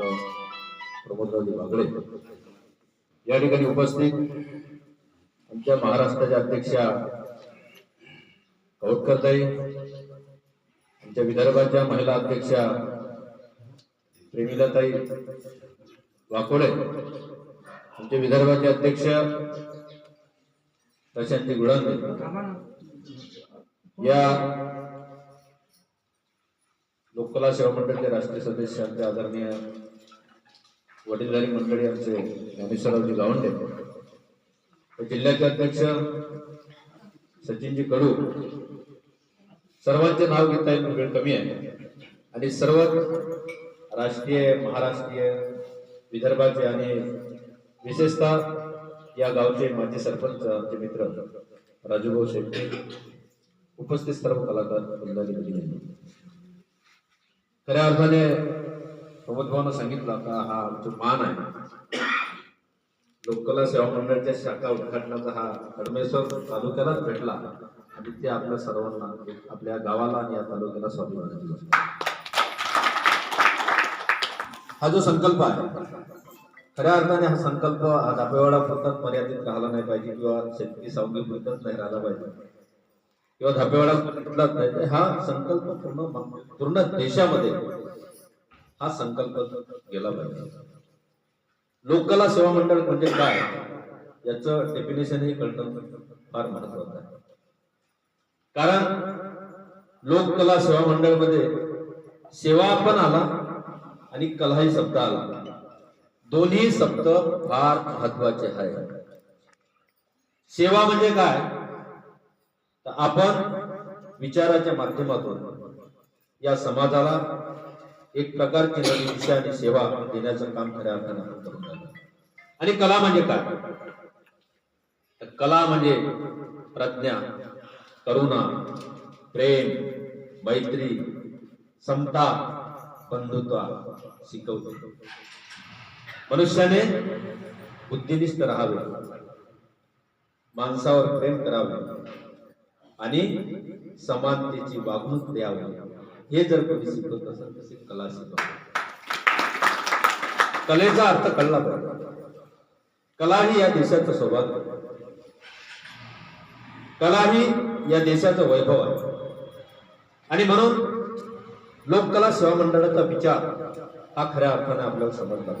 मित्र प्रमोदरावजी बागडे या ठिकाणी उपस्थित आमच्या महाराष्ट्राच्या अध्यक्षा कौटकरताई आमच्या विदर्भाच्या महिला अध्यक्षा प्रेमिलाताई वाकोडे आमचे विदर्भाचे अध्यक्ष प्रशांती गुळांबे या लोककला सेवा मंडळाचे राष्ट्रीय सदस्य आमचे आदरणीय वडीलधारी मंडळी आमचे ज्ञानेश्वररावजी गावंडे. जिल्ह्याचे अध्यक्ष सचिनजी कडू. सर्वांचे नाव घेता येईल वेळ म्हणजे कमी आहे. आणि सर्व राष्ट्रीय महाराष्ट्रीय विदर्भाचे आणि विशेषतः या गावचे माजी सरपंच आमचे मित्र राजूभाऊ शेट्टी उपस्थित सर्व कलाकार खऱ्या अर्थाने प्रमोद सांगितलं का हा आमचा मान आहे लोककला सेवा मंडळाच्या शाखा उद्घाटनाचा हा हडमेश्वर तालुक्यालाच भेटला आणि ते आपल्या सर्वांना आपल्या गावाला आणि या तालुक्याला स्वाभिमानाची हा जो संकल्प आहे खऱ्या अर्थाने हा संकल्प हा धापेवाडा पुरताच मर्यादित राहिला नाही पाहिजे किंवा शेतकरी सावगी पुरताच नाही राहिला पाहिजे. किंवा धापेवाडा पुरताच नाही हा संकल्प पूर्ण पूर्ण देशामध्ये हा संकल्प केला पाहिजे. लोककला सेवा मंडळ म्हणजे काय? याचं डेफिनेशन हे कळणं फार महत्वाचं आहे. कारण लोककला सेवा मंडळमध्ये सेवा पण आला आणि कलाही शब्द आला. दोन्ही शब्द फार महत्त्वाचे आहे सेवा म्हणजे काय? तर आपण विचाराच्या माध्यमातून या समाजाला एक प्रकारची नवी दिशा आणि सेवा देण्याचं काम खऱ्या अर्थानं आपण करून राहिलो. आणि कला म्हणजे काय? कला म्हणजे प्रज्ञा करुणा प्रेम मैत्री समता बंधुत्व शिकवते. मनुष्याने बुद्धिनिष्ठ राहावे माणसावर प्रेम करावे आणि समानतेची वागणूक द्यावी. हे जर कोणी शिकवत असेल तसे कला शिकवते कलेचा अर्थ कळला कला ही या देशाचं सौभाग्य कला ही या देशाचं वैभव आहे. आणि म्हणून लोककला सेवा मंडळाचा विचार हा खऱ्या अर्थाने आपल्याला समजला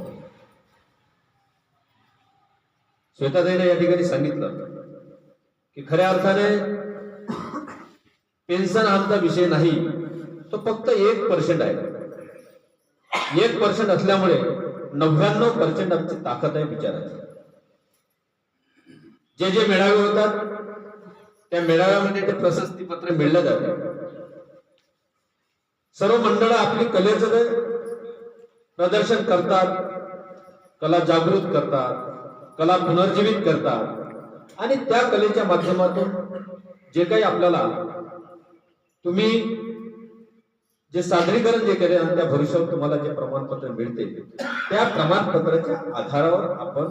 श्वेताताईने या ठिकाणी सांगितलं की खऱ्या अर्थाने पेन्शन आमचा विषय नाही. तो फक्त एक पर्सेंट आहे. एक पर्सेंट असल्यामुळे नव्याण्णव पर्सेंट आमची ताकद आहे विचाराची. जे जे मेळावे होतात त्या मेळाव्यामध्ये ते प्रशस्ती पत्र मिळलं जात. सर्व मंडळ आपली कलेचं प्रदर्शन करतात कला जागृत करतात कला पुनर्जीवित करतात आणि त्या कलेच्या माध्यमातून जे काही आपल्याला तुम्ही जे सादरीकरण जे केले आणि त्या भविष्यावर तुम्हाला जे प्रमाणपत्र मिळते त्या प्रमाणपत्राच्या आधारावर आपण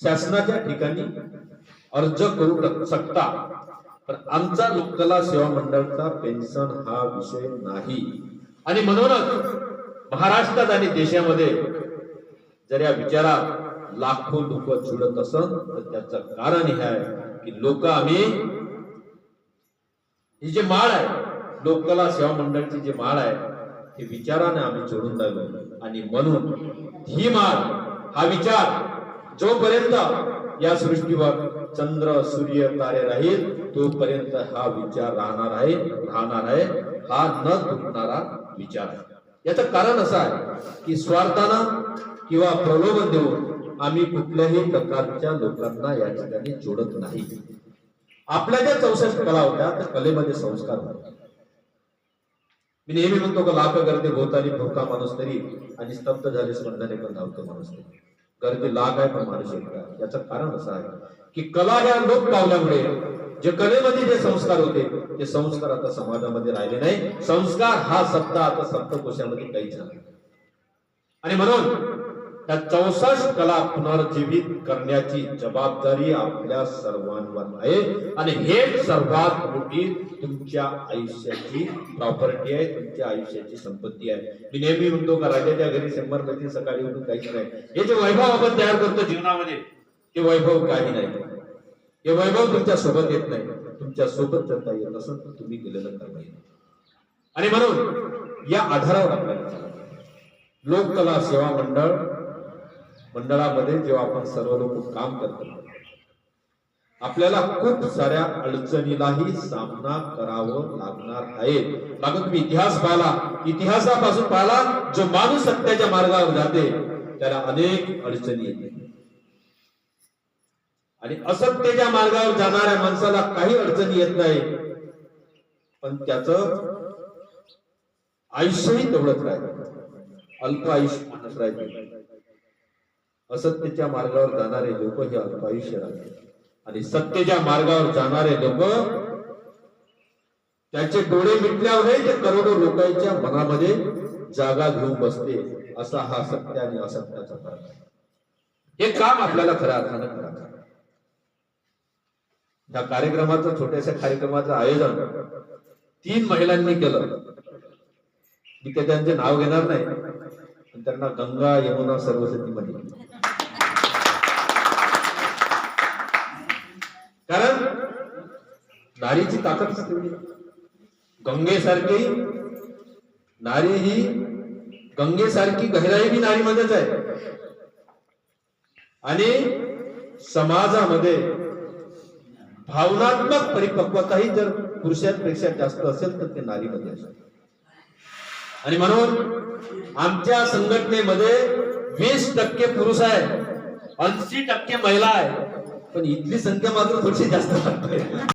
शासनाच्या ठिकाणी अर्ज करू शकता. पण आमचा लोककला सेवा मंडळाचा पेन्शन हा विषय नाही. आणि म्हणूनच महाराष्ट्रात आणि देशामध्ये जर या विचारात लाखो लोक जुडत असत तर त्याचं कारण हे आहे की लोक आम्ही ही जे माळ आहे लोककला सेवा मंडळची जी माळ आहे हे विचाराने आम्ही जोडून राहिलो आणि म्हणून ही माळ हा विचार जोपर्यंत या सृष्टीवर चंद्र सूर्य तारे राहील तोपर्यंत हा विचार राहणार आहे राहणार आहे हा न तुटणारा विचार आहे. याचं कारण असं आहे की स्वार्थानं किंवा प्रलोभन देऊन आम्ही कुठल्याही प्रकारच्या लोकांना या ठिकाणी जोडत नाही. आपल्या ज्या चौसष्ट कला होत्या त्या कलेमध्ये संस्कार होतात मी नेहमी म्हणतो का लाख गर्दी भोवताली भोका माणूस तरी आणि स्तब्ध झाले स्पंदने पण धावतो माणूस तरी. गर्दी लाख आहे पण माणूस एकटा याचं कारण असं आहे की कला ह्या लोक पावल्यामुळे जे कलेमध्ये जे संस्कार होते ते संस्कार आता समाजामध्ये राहिले नाही. संस्कार हा सत्ता आता सप्तकोशामध्ये काहीच नाही. आणि म्हणून त्या चौसष्ट कला पुनर्जीवित करण्याची जबाबदारी आपल्या सर्वांवर आहे. आणि हे सर्वात मोठी तुमच्या आयुष्याची प्रॉपर्टी आहे तुमच्या आयुष्याची संपत्ती आहे. मी नेहमी म्हणतो का राजाच्या घरी शंभर पैकी सकाळी उठून काहीच नाही. हे जे वैभव आपण तयार करतो जीवनामध्ये ते वैभव काही नाही. हे वैभव तुमच्यासोबत येत नाही. तुमच्यासोबत जर काही येत असेल तर तुम्ही केलेलं कर्म आणि म्हणून या आधारावर आपल्याला लोककला सेवा मंडळ मंडळामध्ये जेव्हा आपण सर्व लोक काम करतो आपल्याला खूप साऱ्या अडचणीलाही सामना करावं लागणार आहे. कारण तुम्ही इतिहास पाहिला. इतिहासापासून पाहिला जो माणूस सत्याच्या मार्गावर जाते त्याला अनेक अडचणी येते आणि असत्याच्या मार्गावर जाणाऱ्या माणसाला काही अडचणी येत नाही. पण त्याचं आयुष्यही तेवढंच राहतं अल्प आयुष्य राहते असत्यच्या मार्गावर जाणारे लोक हे अल्प आयुष्य राहते आणि सत्यच्या मार्गावर जाणारे लोक त्याचे डोळे मिटल्यावर ते करोडो लोकांच्या मनामध्ये जागा घेऊन बसते असा हा सत्य आणि असत्याचा फरक आहे. हे काम आपल्याला खऱ्या अर्थानं करायचं या कार्यक्रमाचं छोट्याशा कार्यक्रमाचं आयोजन तीन महिलांनी केलं. मी त्यांचे नाव घेणार नाही पण त्यांना गंगा यमुना सरस्वती मध्ये कारण नारीची ताकद तेवढी गंगेसारखी नारी ही गंगेसारखी गहराई बी नारीमध्येच आहे. आणि समाजामध्ये भावनात्मक परिपक्वताही जर पुरुषांपेक्षा जास्त असेल तर ते नारीमध्ये असेल. आणि म्हणून आमच्या संघटनेमध्ये वीस टक्के पुरुष आहे ऐंशी टक्के महिला आहे पण इथली संख्या मात्र थोडीशी जास्त वाटते